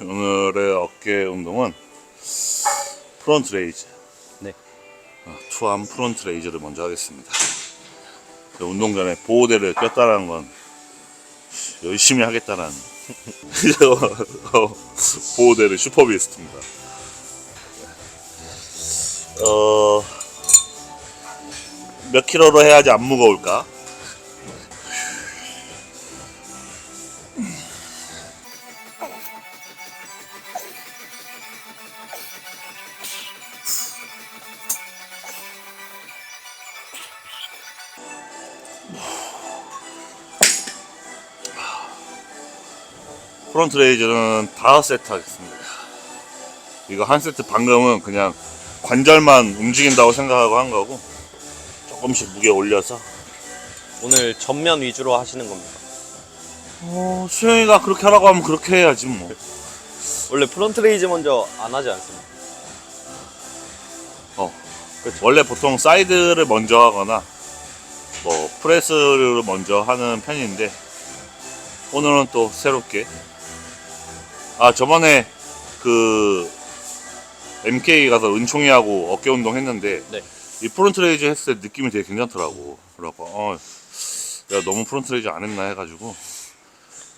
오늘의 어깨 운동은 프론트 레이즈. 네. 어, 투암 프론트 레이즈를 먼저 하겠습니다. 그 운동 전에 보호대를 꼈다는 건 열심히 하겠다는 어, 보호대를 슈퍼비스트입니다. 어, 몇 킬로로 해야지 안 무거울까? 프론트 레이즈는 다섯 세트 하겠습니다. 이거 한 세트 방금은 그냥 관절만 움직인다고 생각하고 한 거고 조금씩 무게 올려서 오늘 전면 위주로 하시는 겁니다. 어, 수영이가 그렇게 하라고 하면 그렇게 해야지 뭐. 원래 프론트 레이즈 먼저 안 하지 않습니까? 어. 원래 보통 사이드를 먼저 하거나 뭐 프레스를 먼저 하는 편인데 오늘은 또 새롭게 아 저번에 그 MK 가서 은총이하고 어깨 운동 했는데 네. 이 프론트 레이즈 했을 때 느낌이 되게 괜찮더라고 그래갖고 어 내가 너무 프론트 레이즈 안 했나 해가지고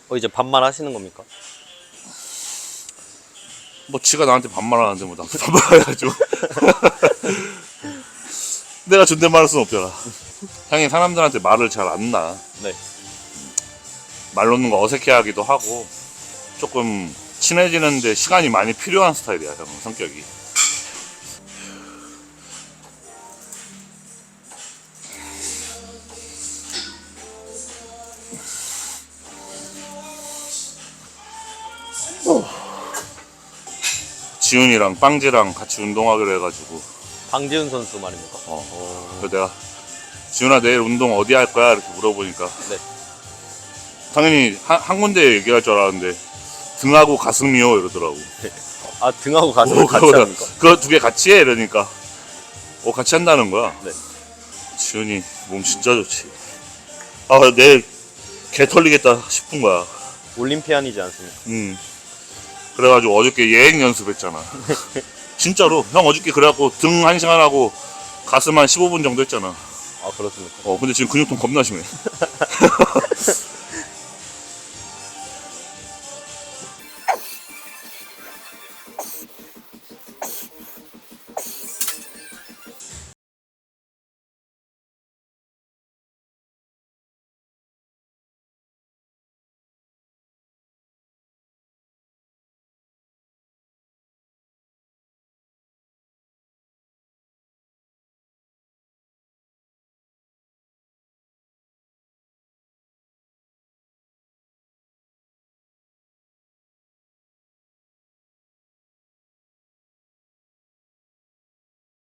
어, 이제 반말 하시는 겁니까? 뭐 지가 나한테 반말하는데 뭐 나한테 반말해가지고 내가 존댓말할 순 없잖아 형이 사람들한테 말을 잘안 놔. 네. 말 놓는 거 어색해하기도 하고 조금 친해지는데 시간이 많이 필요한 스타일이야 형 성격이 지훈이랑 빵지랑 같이 운동하기로 해가지고 방지훈 선수 말입니까? 어. 그래서 내가 지훈아 내일 운동 어디 할 거야 이렇게 물어보니까 네. 당연히 한, 한 군데 얘기할 줄 알았는데 등하고 가슴이요 이러더라고. 아 등하고 가슴을 같이 그거보다 합니까? 그거 두 개 같이 해 이러니까 어 같이 한다는 거야. 네. 지훈이 몸 진짜 좋지. 아 내일 개 털리겠다 싶은 거야. 올림피안이지 않습니까? 음. 그래가지고 어저께 예행 연습했잖아. 진짜로 형 어저께 그래갖고 등 한 시간 하고 가슴 한 15분 정도 했잖아. 아 그렇습니까? 어 근데 지금 근육통 겁나 심해.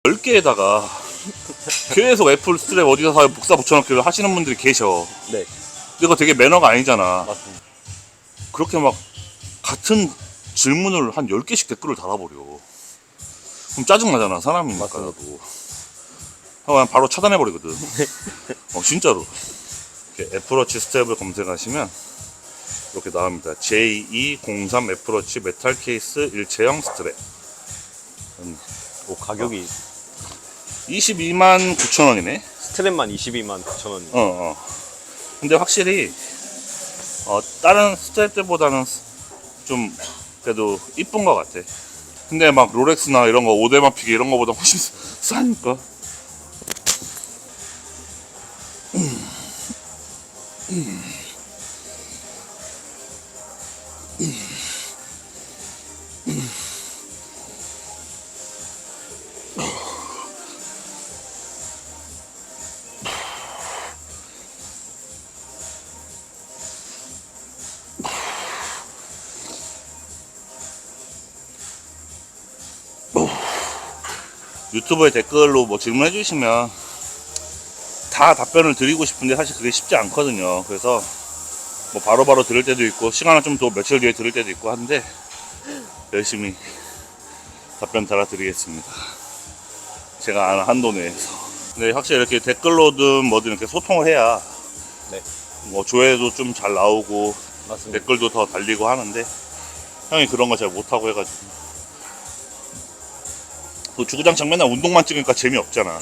열 개에다가 계속 애플 스트랩 어디서 사 복사 붙여넣기를 하시는 분들이 계셔. 네. 근데 그거 되게 매너가 아니잖아. 맞습니다. 그렇게 막 같은 질문을 한 10개씩 댓글을 달아버려. 그럼 짜증나잖아, 사람이니까. 맞습니다. 나도. 그냥 바로 차단해버리거든. 어, 진짜로. 이렇게 애플워치 스텝을 검색하시면 이렇게 나옵니다. J203 애플워치 메탈 케이스 일체형 스트랩. 오 가격이 22만 9천 원이네. 스트랩만 22만 9천 원. 어, 어. 근데 확실히, 어, 다른 스트랩들보다는 좀, 그래도 이쁜 것 같아. 근데 막 롤렉스나 이런 거, 오데마 피기 이런 거보다 훨씬 싸- 싸니까. 유튜브에 댓글로 뭐 질문해 주시면 다 답변을 드리고 싶은데 사실 그게 쉽지 않거든요. 그래서 뭐 바로 바로 들을 때도 있고 시간을 좀 더 며칠 뒤에 들을 때도 있고 한데 열심히 답변 달아드리겠습니다. 제가 아는 한도 내에서. 근데 확실히 이렇게 댓글로든 뭐든 이렇게 소통을 해야 네. 뭐 조회도 좀 잘 나오고 맞습니다. 댓글도 더 달리고 하는데 형이 그런 거 잘 못하고 해가지고. 그 주구장창 맨날 운동만 찍으니까 재미없잖아.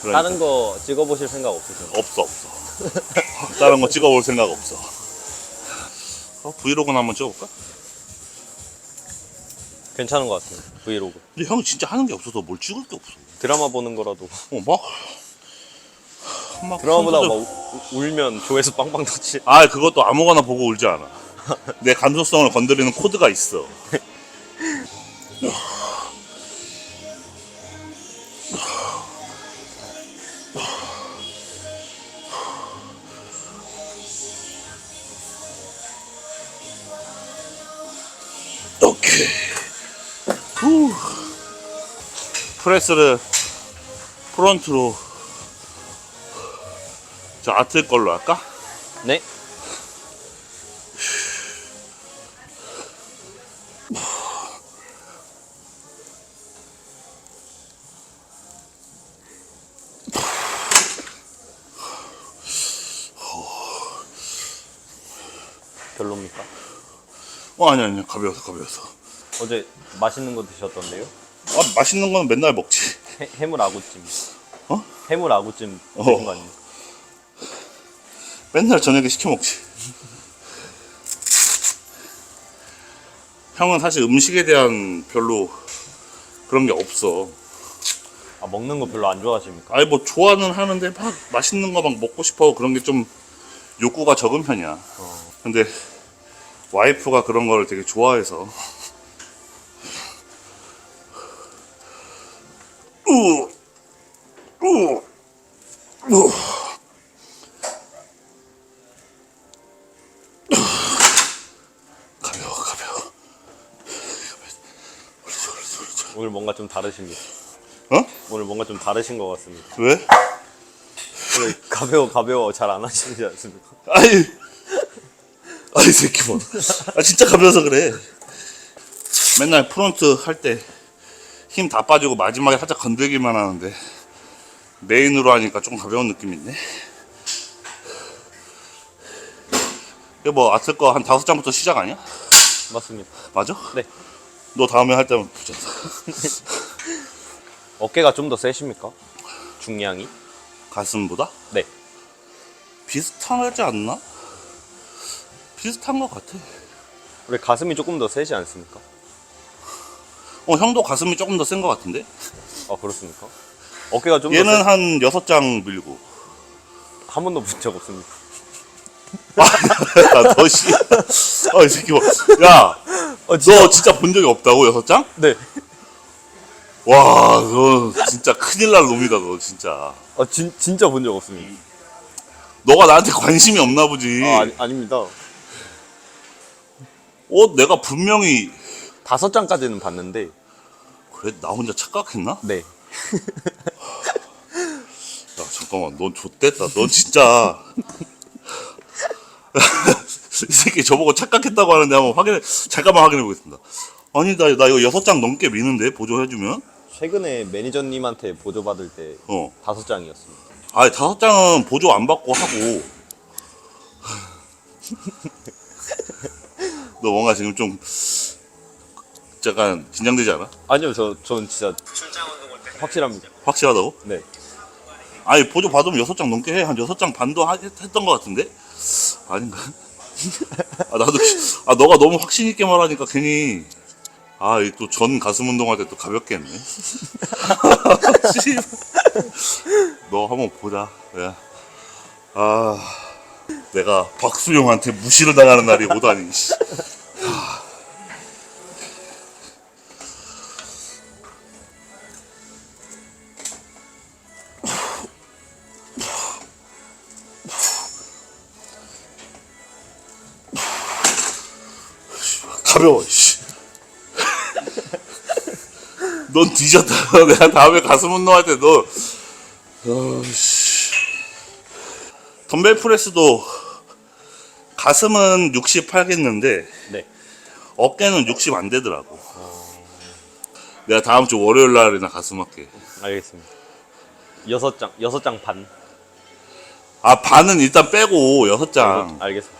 그러니까. 다른 거 찍어보실 생각 없으세요? 없어 없어. 다른 거 찍어볼 생각 없어. 어, 브이로그나 한번 찍어볼까? 괜찮은 것 같아요. 브이로그. 근데 형 진짜 하는 게 없어서 뭘 찍을 게 없어. 드라마 보는 거라도. 어, 막. 막 드라마 보다가 손톱을- 막 우- 울면 조회수 빵빵 터치. 아, 그것도 아무거나 보고 울지 않아. 내 감수성을 건드리는 코드가 있어. 프레스를 프론트로 저 아트 걸로 할까? 네. 별로입니까? 어 아니 아니 가벼워서 가벼워서 어제 맛있는 거 드셨던데요? 아 맛있는 건 맨날 먹지 해, 해물 아구찜. 어? 해물 아구찜 어. 드신 거 아니에요? 맨날 저녁에 시켜 먹지 형은 사실 음식에 대한 별로 그런 게 없어 아 먹는 거 별로 안 좋아하십니까? 아니 뭐 좋아는 하는데 막 맛있는 거 막 먹고 싶어 그런 게 좀 욕구가 적은 편이야 근데 와이프가 그런 걸 되게 좋아해서 가벼워 가벼워 오늘 뭔가 좀 다르십니다. 어? 오늘 뭔가 좀 다르신 것 같습니다. 왜? 오늘 가벼워 가벼워 잘 안 하시지 않습니까? 아이, 아이 새끼 뭐. 아 진짜 가벼워서 그래. 맨날 프론트 할 때 힘 다 빠지고 마지막에 살짝 건들기만 하는데 메인으로 하니까 좀 가벼운 느낌이 있네. 이거 뭐 아틀 거 한 다섯 장부터 시작 아니야? 맞습니다. 맞아? 네. 너 다음에 할 때면 보자. 어깨가 좀 더 세십니까? 중량이? 가슴보다 네. 비슷하지 않나? 비슷한 것 같아. 원래 가슴이 조금 더 세지 않습니까? 어 형도 가슴이 조금 더 센 것 같은데? 아 그렇습니까? 어깨가 좀더 얘는 세... 한 여섯 장 밀고. 한 번도 본적 없습니다. 야, 너 씨. 아, 이 새끼 뭐. 야, 어, 너 진짜 본 적이 없다고, 여섯 장? 네. 와, 너 진짜 큰일 날 놈이다, 너 진짜. 아 진, 진짜 본 적 없습니다. 너가 나한테 관심이 없나 보지. 아 아니, 아닙니다. 어, 내가 분명히. 다섯 장까지는 봤는데 그래, 나 혼자 착각했나? 네. 야, 잠깐만, 넌 좆됐다. 넌 진짜. 이 새끼 저보고 착각했다고 하는데 한번 확인해, 잠깐만 확인해 보겠습니다. 아니, 나, 나 이거 여섯 장 넘게 미는데, 보조해주면? 최근에 매니저님한테 보조 받을 때 어. 다섯 장이었습니다. 아니 다섯 장은 보조 안 받고 하고 너 뭔가 지금 좀 약간 긴장되지 않아? 아니요, 저 전 진짜 확실합니다. 확실하다고? 네. 아니 보조 받으면 여섯 장 넘게 해 한 여섯 장 반도 하- 했던 것 같은데 아닌가? 아 나도 아 너가 너무 확신 있게 말하니까 괜히 아또 전 가슴 운동할 때 또 가볍게 했네. 씨발. 너 한번 보자. 야. 아 내가 박수용한테 무시를 당하는 날이 오다니. 씨. 가벼워. 씨. 넌 뒤졌다. 내가 다음에 가슴 운동할 때 너. 어, 씨. 덤벨 프레스도 가슴은 60 하겠는데 네. 어깨는 60 안 되더라고. 내가 다음 주 월요일 날이나 가슴 할게. 알겠습니다. 여섯 장, 여섯 장 반. 아 반은 일단 빼고 여섯 장 알겠습니다.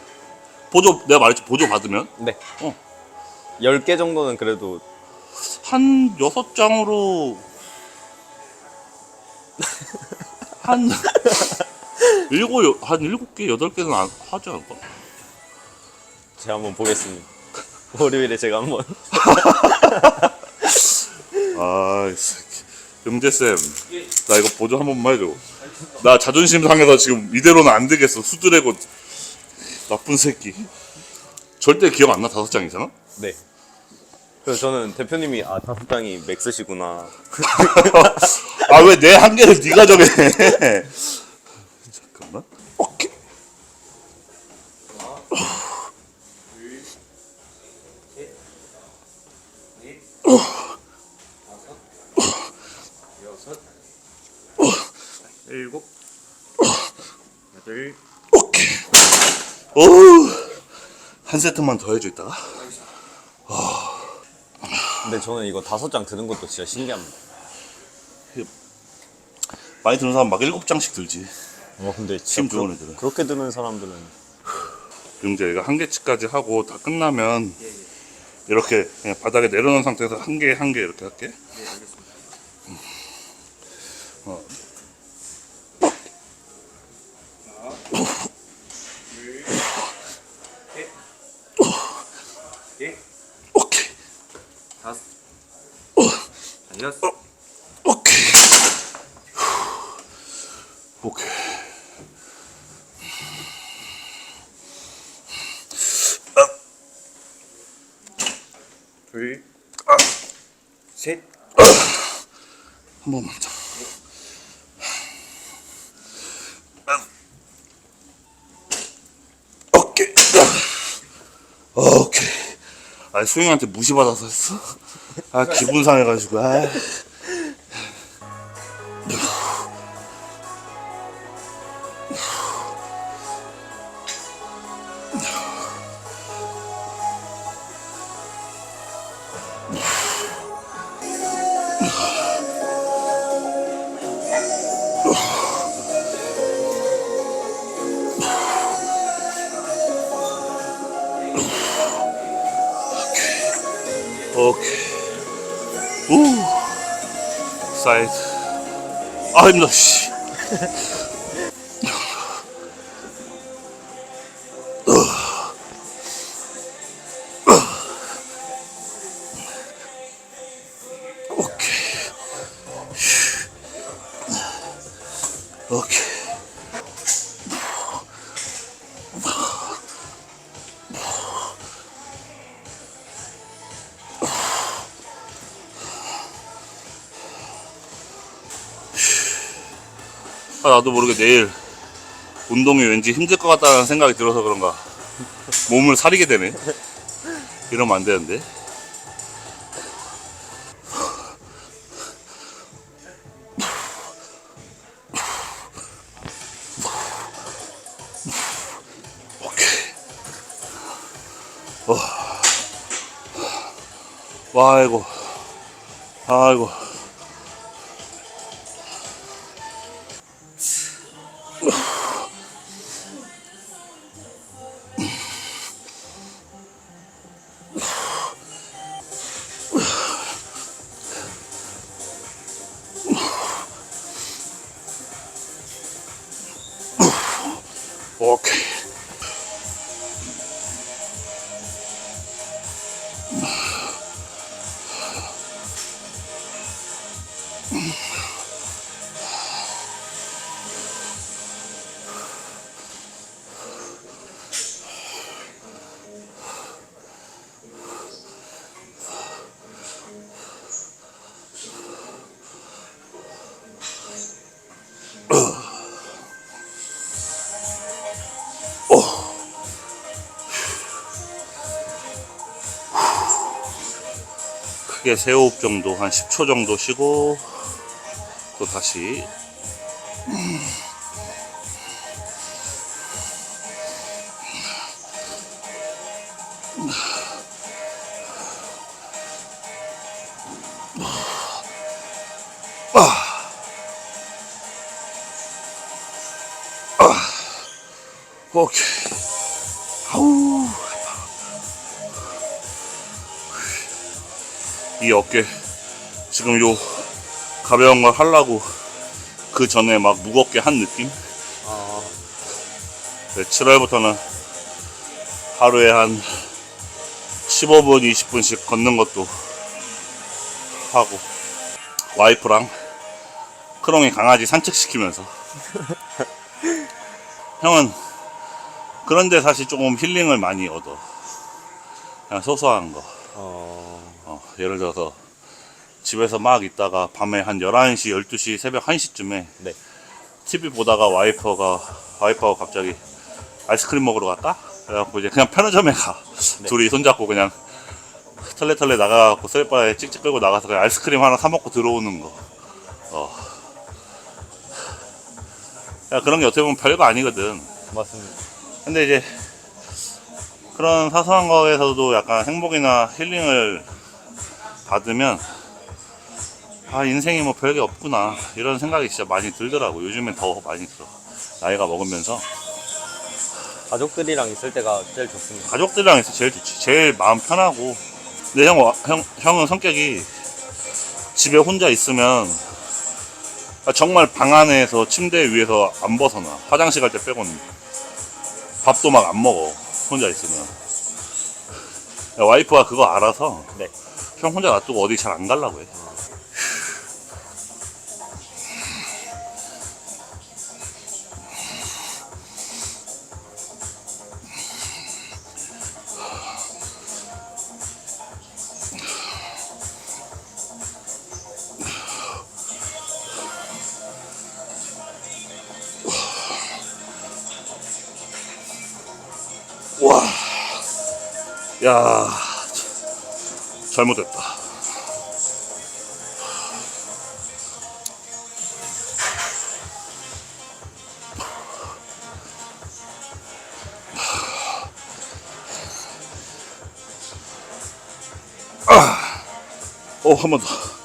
보조 내가 말했지 보조 받으면 네. 10개 정도는 그래도 한 여섯 장으로 한 일곱 여- 한 일곱 개 여덟 개는 안 하지 않을까? 제가 한번 보겠습니다. 월요일에 제가 한번 아, 이 새끼. 영재 쌤, 나 이거 보조 한 번만 해줘. 나 자존심 상해서 지금 이대로는 안 되겠어. 수드래곤 나쁜 새끼. 절대 기억 안 나 다섯 장이잖아. 네. 그래서 저는 대표님이 아 다섯 장이 맥스시구나. 아 왜 내 한계를 네가 정해? 잠깐만. 오케이. 일곱 여덟 오케이. 오. 한 세트만 더 해줘 있다가. 근데 저는 이거 다섯 장 드는 것도 진짜 신기합니다. 많이 드는 사람 막 일곱 장씩 들지. 어 근데 힘 좋은 애들은. 그렇게 드는 사람들은 영재 이거 한 개치까지 하고 다 끝나면 이렇게 그냥 바닥에 내려놓은 상태에서 한 개 한 개 이렇게 할게. 어. 여섯 오케이. 오케이. 둘셋 한 번만 더. 오케이. 오케이. 아, 수영이한테 무시받아서 했어? 아, 기분 상해가지고, 아. 사이드. 나도 모르게 내일 운동이 왠지 힘들 것 같다는 생각이 들어서 그런가. 몸을 사리게 되네. 이러면 안 되는데. 와, 아이고. 아이고. 오 케이. 크게 세 호흡 정도 한 10초 정도 쉬고 또 다시 오케이 이 어깨 지금 요 가벼운 걸 하려고 그 전에 막 무겁게 한 느낌? 아, 네, 7월부터는 하루에 한 15분, 20분씩 걷는 것도 하고 와이프랑 크롱이 강아지 산책시키면서. 형은 그런데 사실 조금 힐링을 많이 얻어. 그냥 소소한 거. 어, 어, 예를 들어서 집에서 막 있다가 밤에 한 11시, 12시, 새벽 1시쯤에 네. TV 보다가 와이퍼가 와이퍼가 갑자기 아이스크림 먹으러 갈까? 그래갖고 이제 그냥 편의점에 가 네. 둘이 손잡고 그냥 털레털레 나가갖고 셀바에 찍찍 끌고 나가서 그냥 아이스크림 하나 사 먹고 들어오는 거. 어. 야 그런 게 어떻게 보면 별거 아니거든. 맞습니다. 근데 이제 그런 사소한 거에서도 약간 행복이나 힐링을 받으면 아 인생이 뭐 별게 없구나. 이런 생각이 진짜 많이 들더라고. 요즘엔 더 많이 들어. 나이가 먹으면서. 가족들이랑 있을 때가 제일 좋습니다. 가족들이랑 있어 제일 좋지. 제일 마음 편하고. 근데 형, 와- 형, 형은 성격이 집에 혼자 있으면 아, 정말 방 안에서 침대 위에서 안 벗어나. 화장실 갈 때 빼고는 밥도 막 안 먹어. 혼자 있으면. 야, 와이프가 그거 알아서 네. 형 혼자 놔두고 어디 잘 안 가려고 해. 와, 야, 잘못됐다. 아, 어, 한 번 더.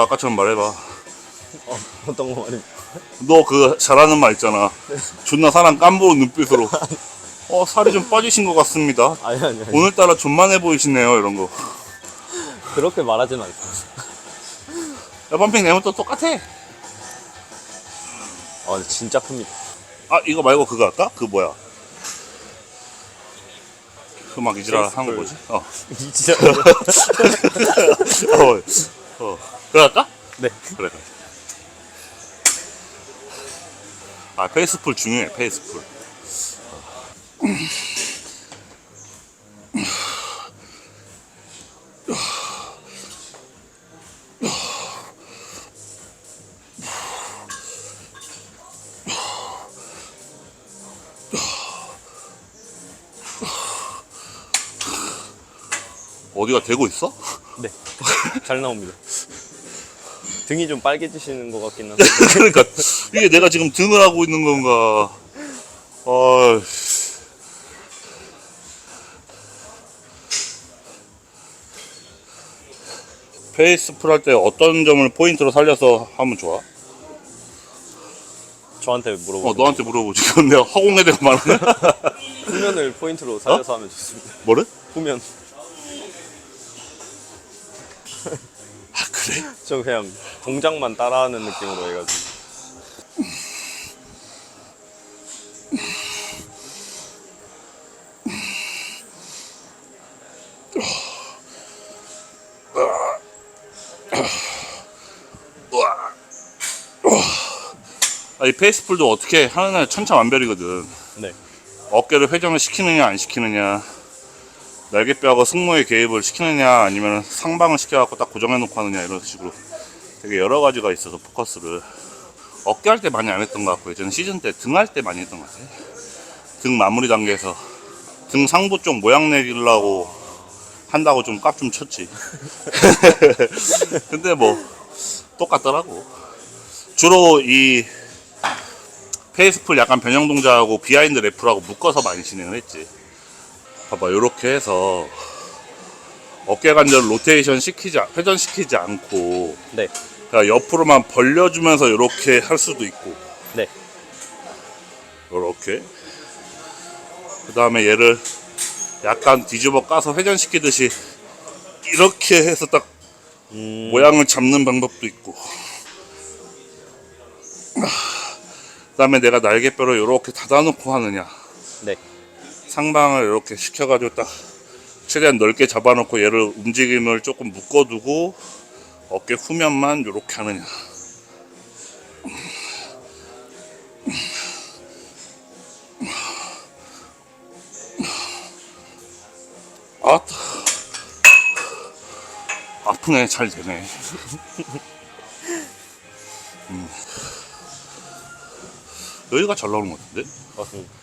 또 아까처럼 말해봐. 어, 어떤 거 말입니까? 너그 잘하는 말 있잖아. 존나 사람 깜보는 눈빛으로. 어, 살이 좀 빠지신 것 같습니다. 아니, 아니, 아니. 오늘따라 존만해 보이시네요, 이런 거. 그렇게 말하진 않습니다. 야, 펌핑 내면 또 똑같아. 아, 근데 진짜 큽니다. 아, 이거 말고 그거 할까? 그 뭐야. 그막 이지랄 하는 거 뭐지? 어. 이 진짜. 어. 어. 할까? 네. 그래, 그래. 아, 페이스풀 중요해, 페이스풀. 어디가 되고 있어? 네. 잘 나옵니다. 등이 좀 빨개지시는 것 같긴 한데. 그러니까 이게 내가 지금 등을 하고 있는 건가? 어. 페이스 풀 할 때 어떤 점을 포인트로 살려서 하면 좋아? 저한테 물어보세요. 어 너한테 물어보지. 그건 내가 허공에 대고 말하네. 후면을 포인트로 살려서 하면 좋습니다. 뭐래? 후면. 아 그래? 저 그냥 동작만 따라하는 느낌으로 해가지고. 아, 이 페이스풀도 어떻게 하느냐 천차만별이거든. 네. 어깨를 회전을 시키느냐 안 시키느냐 날개뼈하고 승모의 개입을 시키느냐 아니면 상방을 시켜갖고 딱 고정해 놓고 하느냐 이런 식으로 되게 여러 가지가 있어서 포커스를 어깨 할 때 많이 안 했던 것 같고 예전에 시즌 때 등 할 때 많이 했던 것 같아요. 등 마무리 단계에서 등 상부 쪽 모양 내리려고 한다고 좀 깝 좀 쳤지. 근데 뭐 똑같더라고. 주로 이 페이스풀 약간 변형 동작하고 비하인드 레프라고 묶어서 많이 진행을 했지. 봐봐, 요렇게 해서 어깨 관절 로테이션 시키지, 않- 회전 시키지 않고 네. 그냥 옆으로만 벌려주면서 이렇게 할 수도 있고 네. 이렇게 그 다음에 얘를 약간 뒤집어 까서 회전 시키듯이 이렇게 해서 딱 음, 모양을 잡는 방법도 있고 그 다음에 내가 날개뼈를 이렇게 닫아놓고 하느냐 네. 상방을 이렇게 시켜가지고 딱 최대한 넓게 잡아놓고 얘를 움직임을 조금 묶어두고 어깨 후면만 이렇게 하느냐 아 아프네 잘 되네 음. 여기가 잘 나오는 것 같은데 맞습니다.